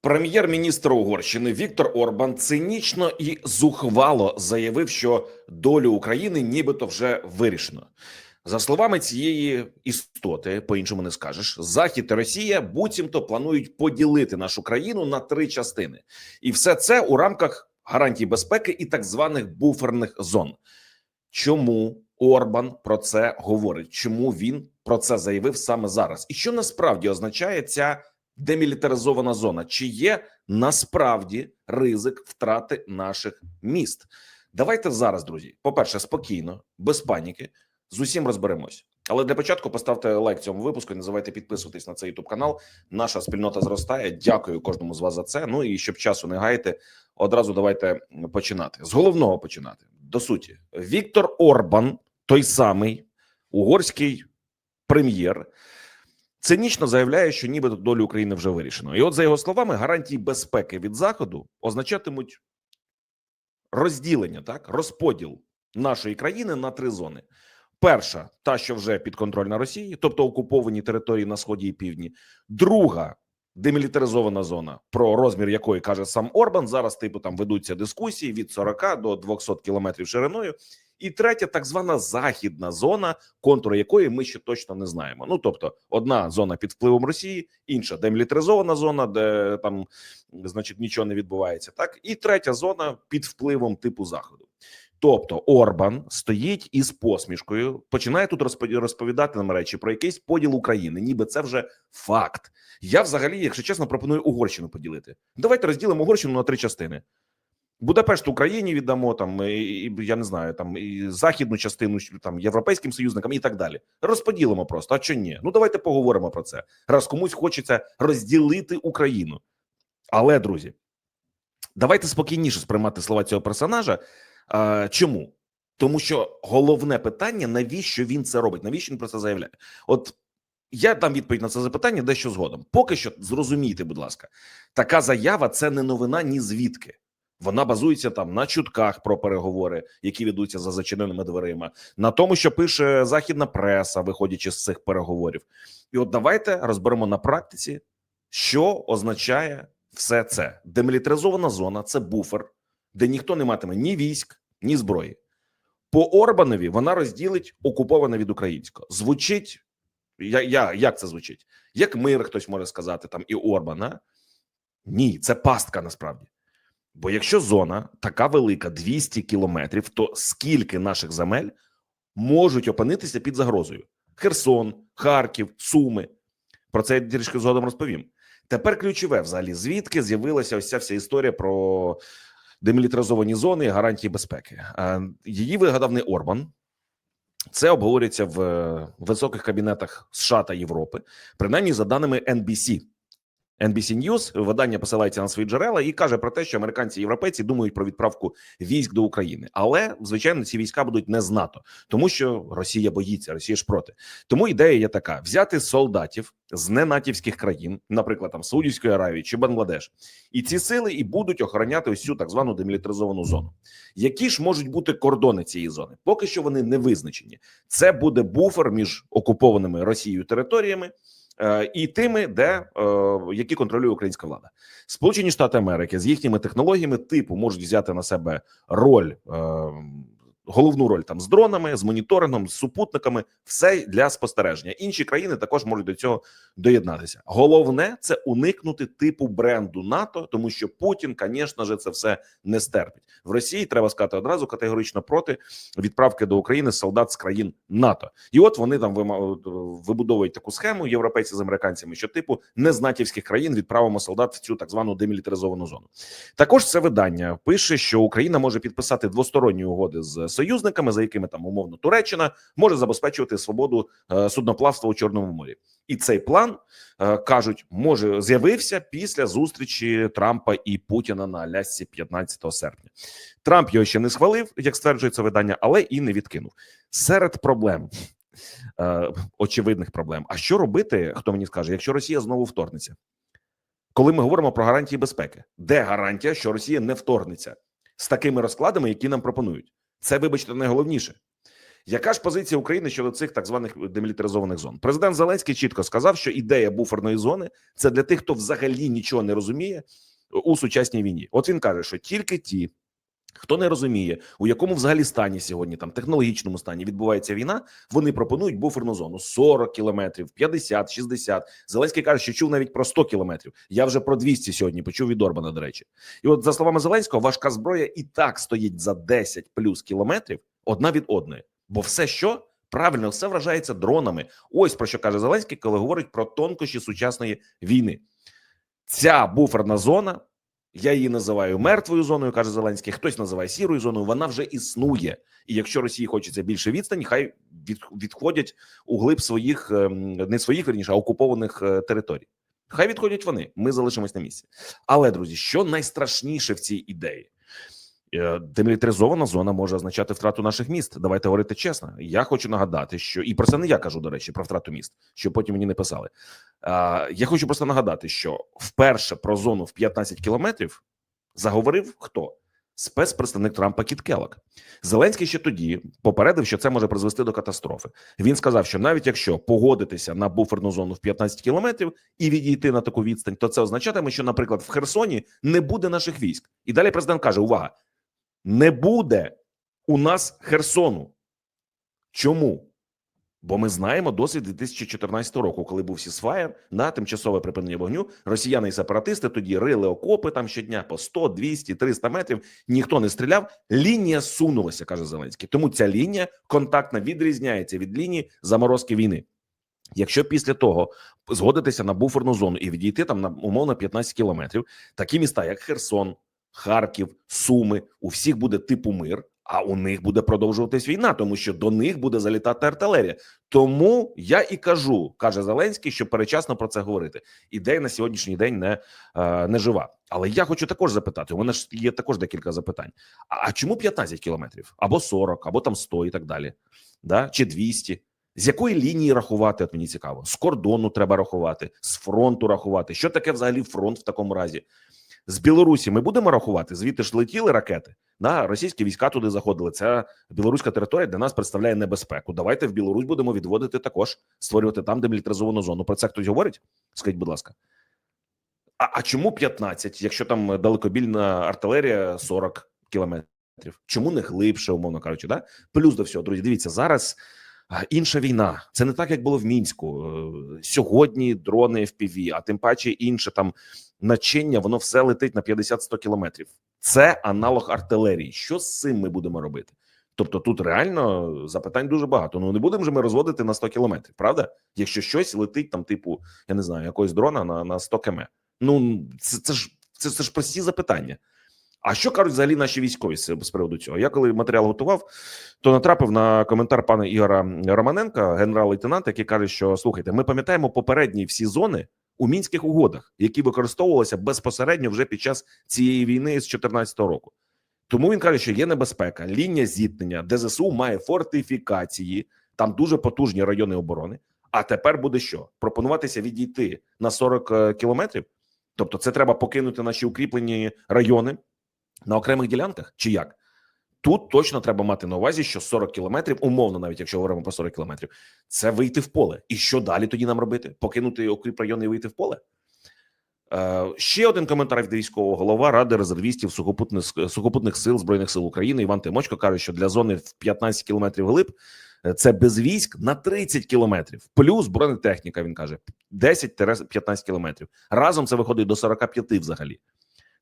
Прем'єр-міністр Угорщини Віктор Орбан цинічно і зухвало заявив, що долю України нібито вже вирішено. За словами цієї істоти, по-іншому не скажеш, Захід та Росія буцімто планують поділити нашу країну на три частини, і все це у рамках гарантій безпеки і так званих буферних зон. Чому Орбан про це говорить? Чому він про це заявив саме зараз? І що насправді означає ця демілітаризована зона? Чи є насправді ризик втрати наших міст? Давайте зараз, друзі. По перше, спокійно, без паніки, з усім розберемось. Але для початку поставте лайк цьому випуску. Не забувайте підписуватись на цей youtube канал. Наша спільнота зростає. Дякую кожному з вас за це. Ну і щоб часу не гаяти, одразу давайте починати з головного починати. До суті, Віктор Орбан, той самий угорський прем'єр, цинічно заявляє, що нібито долю України вже вирішено. І от за його словами, гарантії безпеки від заходу означатимуть розділення, так розподіл нашої країни на три зони. Перша, та що вже підконтрольна Росії, тобто окуповані території на сході і півдні. Друга демілітаризована зона, про розмір якої каже сам Орбан. Зараз типу там ведуться дискусії від 40 до 200 кілометрів шириною. І третя, так звана західна зона, контури якої ми ще точно не знаємо. Ну тобто, одна зона під впливом Росії, інша демілітаризована зона, де там, значить, нічого не відбувається. Так і третя зона під впливом типу заходу. Тобто Орбан стоїть із посмішкою, починає тут розповідати нам речі про якийсь поділ України, ніби це вже факт. Я взагалі, якщо чесно, пропоную Угорщину поділити. Давайте розділимо Угорщину на три частини. Будапешт Україні віддамо там, і, я не знаю, там і західну частину там європейським союзникам і так далі. Розподілимо просто. А що ні? Ну давайте поговоримо про це. Раз комусь хочеться розділити Україну. Але друзі, давайте спокійніше сприймати слова цього персонажа. А, Чому? Тому що головне питання: навіщо він це робить? Навіщо він про це заявляє? От я дам відповідь на це запитання дещо згодом. Поки що зрозумійте, будь ласка, така заява це не новина ні звідки. Вона базується там на чутках про переговори, які ведуться за зачиненими дверима, на тому, що пише західна преса, виходячи з цих переговорів. І от давайте розберемо на практиці, що означає все це. Демілітаризована зона це буфер, де ніхто не матиме ні військ, ні зброї. По Орбанові вона розділить окуповане від українського. Звучить я, я як це звучить? Як мир, хтось може сказати там і Орбана? Ні, це пастка насправді. Бо якщо зона така велика, 200 кілометрів, то скільки наших земель можуть опинитися під загрозою? Херсон, Харків, Суми. Про це я трішки згодом розповім. Тепер ключове взагалі, звідки з'явилася ось ця вся історія про демілітаризовані зони і гарантії безпеки. Її вигадав не Орбан. Це обговорюється в високих кабінетах США та Європи, принаймні за даними NBC. NBC News, видання посилається на свої джерела і каже про те, що американці і європейці думають про відправку військ до України, але звичайно ці війська будуть не з НАТО, тому що Росія боїться, Росія ж проти. Тому ідея є така: взяти солдатів з ненатівських країн, наприклад, там Саудівської Аравії чи Бангладеш, і ці сили і будуть охороняти ось цю так звану демілітаризовану зону. Які ж можуть бути кордони цієї зони? Поки що вони не визначені. Це буде буфер між окупованими Росією територіями. Е, і тими, де е, які контролює українська влада, Сполучені Штати Америки з їхніми технологіями типу можуть взяти на себе роль. Головну роль там з дронами, з моніторингом, з супутниками, все для спостереження. Інші країни також можуть до цього доєднатися. Головне це уникнути типу бренду НАТО, тому що Путін, звісно ж, це все не стерпить в Росії. Треба сказати одразу категорично проти відправки до України солдат з країн НАТО. І от вони там вибудовують таку схему європейці з американцями, що типу не з натівських країн відправимо солдат в цю так звану демілітаризовану зону. Також це видання пише, що Україна може підписати двосторонні угоди з союзниками, за якими там умовно Туреччина може забезпечувати свободу е, судноплавства у Чорному морі, і цей план е, кажуть, може з'явився після зустрічі Трампа і Путіна на Алясці 15 серпня. Трамп його ще не схвалив, як стверджує це видання, але і не відкинув серед проблем. Е, очевидних проблем. А що робити? Хто мені скаже, якщо Росія знову вторгнеться? Коли ми говоримо про гарантії безпеки, де гарантія, що Росія не вторгнеться з такими розкладами, які нам пропонують? Це, вибачте, найголовніше. Яка ж позиція України щодо цих так званих демілітаризованих зон? Президент Зеленський чітко сказав, що ідея буферної зони це для тих, хто взагалі нічого не розуміє у сучасній війні. От він каже, що тільки ті, хто не розуміє, у якому взагалі стані сьогодні, там технологічному стані відбувається війна, вони пропонують буферну зону 40 кілометрів, 50, 60. Зеленський каже, що чув навіть про 100 кілометрів. Я вже про 200 сьогодні почув від Орбана. До речі, і от за словами Зеленського, важка зброя і так стоїть за 10 плюс кілометрів одна від одної, бо все, що правильно, все вражається дронами. Ось про що каже Зеленський, коли говорить про тонкощі сучасної війни. Ця буферна зона. Я її називаю мертвою зоною, каже Зеленський. Хтось називає сірою зоною. Вона вже існує. І якщо Росії хочеться більше відстані, хай від, відходять у глиб своїх ем, не своїх верніше, а окупованих е, територій. Хай відходять вони. Ми залишимось на місці. Але друзі, що найстрашніше в цій ідеї? Е, Демілітаризована зона може означати втрату наших міст. Давайте говорити чесно. Я хочу нагадати, що і про це не я кажу, до речі, про втрату міст, що потім мені не писали. Я хочу просто нагадати, що вперше про зону в 15 кілометрів заговорив хто? Спецпредставник Трампа Кіт Келлок. Зеленський ще тоді попередив, що це може призвести до катастрофи. Він сказав, що навіть якщо погодитися на буферну зону в 15 кілометрів і відійти на таку відстань, то це означатиме, що, наприклад, в Херсоні не буде наших військ. І далі президент каже: увага, не буде у нас Херсону. Чому? Бо ми знаємо досвід 2014 року, коли був сісфаєр на тимчасове припинення вогню. Росіяни і сепаратисти тоді рили окопи там щодня по 100, 200, 300 метрів. Ніхто не стріляв. Лінія сунулася, каже Зеленський. Тому ця лінія контактна відрізняється від лінії заморозки війни. Якщо після того згодитися на буферну зону і відійти там на умовно 15 кілометрів, такі міста, як Херсон, Харків, Суми, у всіх буде типу мир, а у них буде продовжуватись війна, тому що до них буде залітати артилерія. Тому я і кажу, каже Зеленський, що перечасно про це говорити. Ідея на сьогоднішній день не, е, не жива. Але я хочу також запитати: у мене ж є також декілька запитань. А, чому 15 кілометрів або 40, або там 100 і так далі, да? чи 200? З якої лінії рахувати? От мені цікаво. З кордону треба рахувати, з фронту рахувати. Що таке взагалі фронт в такому разі? З Білорусі ми будемо рахувати. Звідти ж летіли ракети. Да, російські війська туди заходили. Це білоруська територія для нас представляє небезпеку. Давайте в Білорусь будемо відводити також, створювати там демілітаризовану зону. Про це хтось говорить? Скажіть, будь ласка. А, а чому 15, якщо там далекобільна артилерія 40 кілометрів? Чому не глибше, умовно кажучи? Да? Плюс до всього, друзі, дивіться зараз. Інша війна, це не так, як було в мінську Е, сьогодні. Дрони FPV, а тим паче інше там начиння, воно все летить на 50-100 кілометрів. Це аналог артилерії. Що з цим ми будемо робити? Тобто, тут реально запитань дуже багато. Ну не будемо ж ми розводити на 100 кілометрів, правда? Якщо щось летить там, типу, я не знаю, якогось дрона на, на 100 км. Ну це, це ж це, це ж прості запитання. А що кажуть взагалі наші військові з приводу цього? Я коли матеріал готував, то натрапив на коментар пана Ігора Романенка, генерал-лейтенанта, який каже, що слухайте, ми пам'ятаємо попередні всі зони у мінських угодах, які використовувалися безпосередньо вже під час цієї війни з 2014 року. Тому він каже, що є небезпека, лінія зіткнення, де ЗСУ має фортифікації, там дуже потужні райони оборони. А тепер буде що? Пропонуватися відійти на 40 е, кілометрів. Тобто, це треба покинути наші укріплені райони на окремих ділянках, чи як? Тут точно треба мати на увазі, що 40 кілометрів, умовно, навіть якщо говоримо про 40 кілометрів, це вийти в поле. І що далі тоді нам робити? Покинути окріп райони і вийти в поле? Е, ще один коментар від військового голова ради резервістів сухопутних сухопутних сил збройних сил України Іван Тимочко каже, що для зони в 15 кілометрів глиб е, це без військ на 30 кілометрів, плюс бронетехніка. Він каже 10-15 кілометрів. Разом це виходить до 45 взагалі.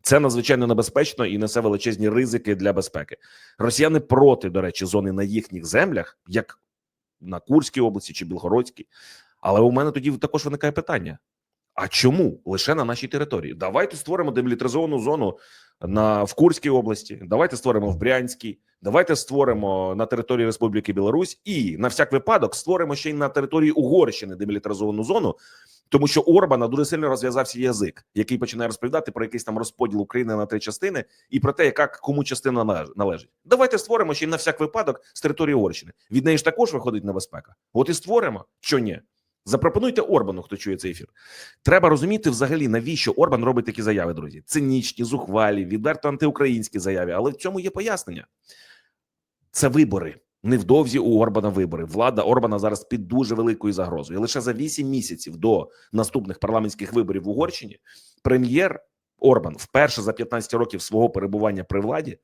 Це надзвичайно небезпечно і несе величезні ризики для безпеки. Росіяни проти, до речі, зони на їхніх землях, як на Курській області чи Білгородській. Але у мене тоді також виникає питання: а чому лише на нашій території? Давайте створимо демілітаризовану зону на в Курській області. Давайте створимо в Брянській. Давайте створимо на території Республіки Білорусь і на всяк випадок створимо ще й на території Угорщини демілітаризовану зону. Тому що Орбана дуже сильно розв'язався язик, який починає розповідати про якийсь там розподіл України на три частини і про те, яка кому частина належить. Давайте створимо ще й на всяк випадок з території Угорщини. Від неї ж також виходить небезпека. От і створимо, що ні. Запропонуйте Орбану, хто чує цей ефір. Треба розуміти взагалі, навіщо Орбан робить такі заяви, друзі. Цинічні, зухвалі, відверто антиукраїнські заяви. Але в цьому є пояснення. Це вибори. Невдовзі у Орбана вибори. Влада Орбана зараз під дуже великою загрозою. І лише за 8 місяців до наступних парламентських виборів в Угорщині прем'єр Орбан вперше за 15 років свого перебування при владі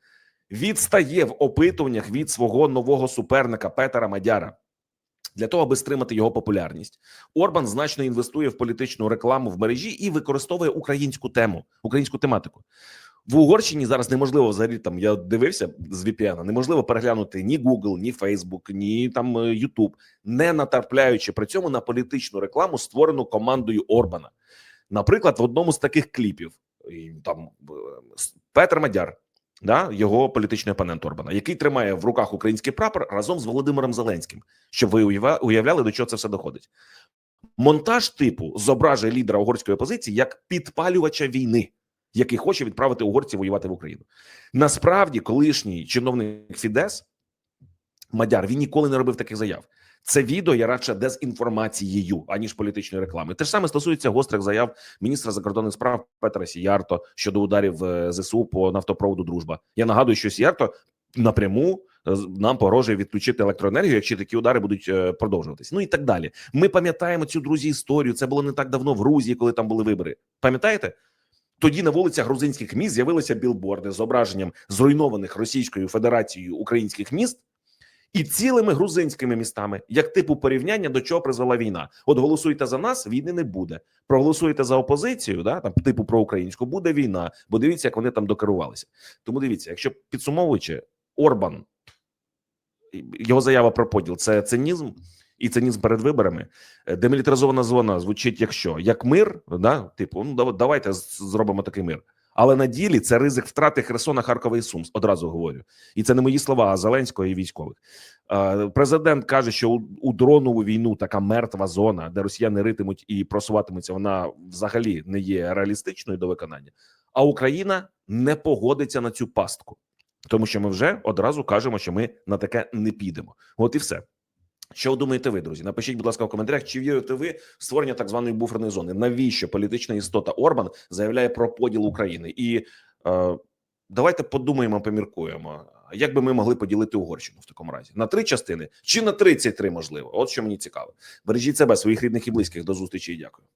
відстає в опитуваннях від свого нового суперника Петера Мадяра. Для того аби стримати його популярність, Орбан значно інвестує в політичну рекламу в мережі і використовує українську тему, українську тематику. В Угорщині зараз неможливо взагалі там. Я дивився з VPN, неможливо переглянути ні Google, ні Facebook, ні там е, YouTube, не натрапляючи при цьому на політичну рекламу, створену командою Орбана. Наприклад, в одному з таких кліпів там е, Петр Мадяр, да, його політичний опонент Орбана, який тримає в руках український прапор разом з Володимиром Зеленським, щоб ви уявляли, до чого це все доходить. Монтаж типу зображує лідера угорської опозиції як підпалювача війни, який хоче відправити угорців воювати в Україну. Насправді, колишній чиновник Фідес Мадяр він ніколи не робив таких заяв. Це відео є радше дезінформацією, аніж політичної реклами. Те ж саме стосується гострих заяв міністра закордонних справ Петра Сіярто щодо ударів е, ЗСУ по нафтопроводу Дружба. Я нагадую, що Сіярто напряму е, нам погрожує відключити електроенергію, якщо такі удари будуть е, продовжуватись. Ну і так далі. Ми пам'ятаємо цю друзі історію. Це було не так давно в Грузії, коли там були вибори. Пам'ятаєте? Тоді на вулицях грузинських міст з'явилися білборди з зображенням зруйнованих Російською Федерацією українських міст і цілими грузинськими містами, як типу порівняння до чого призвела війна. От голосуйте за нас, війни не буде. Проголосуєте за опозицію, да там типу про українську, буде війна. Бо дивіться, як вони там докерувалися. Тому дивіться, якщо підсумовуючи, Орбан його заява про поділ це цинізм. І цинізм перед виборами. Е, Демілітаризована зона звучить як що? Як мир, да? типу, ну давайте зробимо такий мир. Але на ділі це ризик втрати Херсона, Харкова і Сумс. Одразу говорю. І це не мої слова, а Зеленського і військових. Е, Президент каже, що у дронову війну така мертва зона, де росіяни ритимуть і просуватимуться, вона взагалі не є реалістичною до виконання. А Україна не погодиться на цю пастку, тому що ми вже одразу кажемо, що ми на таке не підемо. От і все. Що думаєте ви, друзі? Напишіть, будь ласка, в коментарях, чи вірите ви в створення так званої буферної зони? Навіщо політична істота Орбан заявляє про поділ України? І е, давайте подумаємо, поміркуємо, як би ми могли поділити Угорщину в такому разі на три частини чи на 33, можливо. От що мені цікаво. Бережіть себе, своїх рідних і близьких. До зустрічі і дякую.